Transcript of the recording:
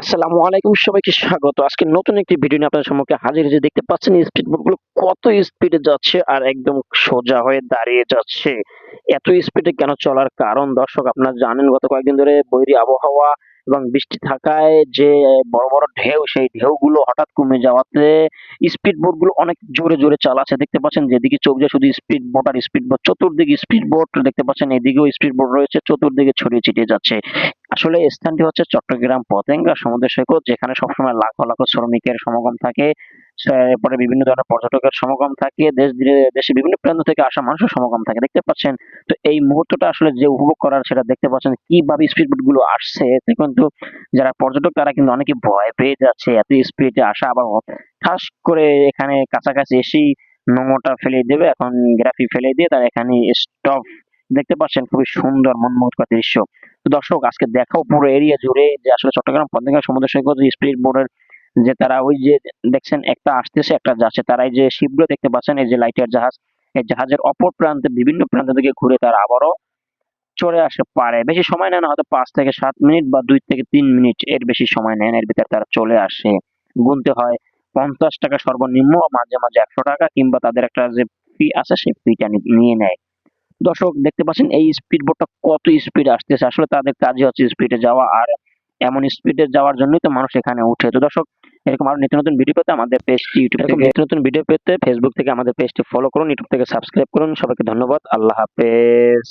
আসসালামু আলাইকুম, সবাইকে স্বাগত। আজকে নতুন একটি ভিডিও নিয়ে আপনাদের সম্মুখে হাজির যে দেখতে পাচ্ছেন স্পিডগুলো কত স্পিডে যাচ্ছে আর একদম সোজা হয়ে দাঁড়িয়ে যাচ্ছে। এত স্পিডে কেন চলার কারণ? দর্শক, আপনারা জানেন, গত কয়েকদিন ধরে বৈরী আবহাওয়া এবং বৃষ্টি থাকায় যে বড় বড় ঢেউ, সেই ঢেউগুলো হঠাৎ কমে যাওয়াতে স্পিড বোটগুলো অনেক জোরে জোরে চালাচ্ছে। দেখতে পাচ্ছেন যেদিকে চোখ যায় শুধু স্পিড বোট আর স্পিড বোট চতুর্দিকে স্পিড বোট দেখতে পাচ্ছেন, এদিকেও স্পিড বোট রয়েছে, চতুর্দিকে ছড়িয়ে ছিটিয়ে যাচ্ছে। আসলে স্থানটি হচ্ছে চট্টগ্রাম পতেঙ্গা সমুদ্র সৈকত, যেখানে সবসময় লাখো লাখো শ্রমিকের সমাগম থাকে। এরপরে বিভিন্ন ধরনের পর্যটকের সমাগম থাকে, দেশ দেশের বিভিন্ন প্রান্ত থেকে আসা মানুষের সমাগম থাকে, দেখতে পাচ্ছেন? তো এই মুহূর্তটা আসলে যে উপভোগ করার সেটা দেখতে পাচ্ছেন কীভাবে স্পিড বোটগুলো আসছে কিন্তু যারা পর্যটক তারা কিন্তু অনেকে ভয় পেয়ে যাচ্ছে, এত স্পিডে আসা আবার ঠাস করে এখানে কাছাকাছি এসেই নোংরটা ফেলে দেবে, এখন গ্রাফি ফেলে দিয়ে তারা এখানে স্টপ দেখতে পাচ্ছেন খুবই সুন্দর মনমোহকর দৃশ্য। তো দর্শক, আজকে দেখাও পুরো এরিয়া জুড়ে যে আসলে চট্টগ্রাম পতেঙ্গা সমুদ্র সৈকত স্পিড বোর্ডের যে তারা ওই যে দেখছেন একটা আসতেছে, একটা যাচ্ছে। তারা এই যে শিবগুলো দেখতে পাচ্ছেন, এই যে লাইটের জাহাজ, এই জাহাজের অপর প্রান্তে, বিভিন্ন প্রান্ত থেকে ঘুরে তারা আবারও চলে আসতে পারে। বেশি সময় নেয় না, হয়তো পাঁচ থেকে সাত মিনিট বা দুই থেকে তিন মিনিট এর বেশি সময় নেন এর ভিতরে তারা চলে আসে। গুনতে হয় পঞ্চাশ টাকা সর্বনিম্ন মাঝে মাঝে একশো টাকা, কিংবা তাদের একটা যে ফি আছে, সেই ফিটা নিয়ে নেয়। দর্শক, দেখতে পাচ্ছেন এই স্পিড বোটটা কত স্পিড আসতেছে। আসলে তাদের কাজই হচ্ছে স্পিডে যাওয়া, আর এমন স্পিডে যাওয়ার জন্যই তো মানুষ এখানে উঠে। তো দর্শক এরকম আরও নিত্য নতুন ভিডিও পেতে আমাদের পেজটি ইউটিউব থেকে নিত্য নতুন ভিডিও পেতে ফেসবুক থেকে আমাদের পেজটি ফলো করুন ইউটিউব থেকে সাবস্ক্রাইব করুন। সবাইকে ধন্যবাদ। আল্লাহ হাফেজ।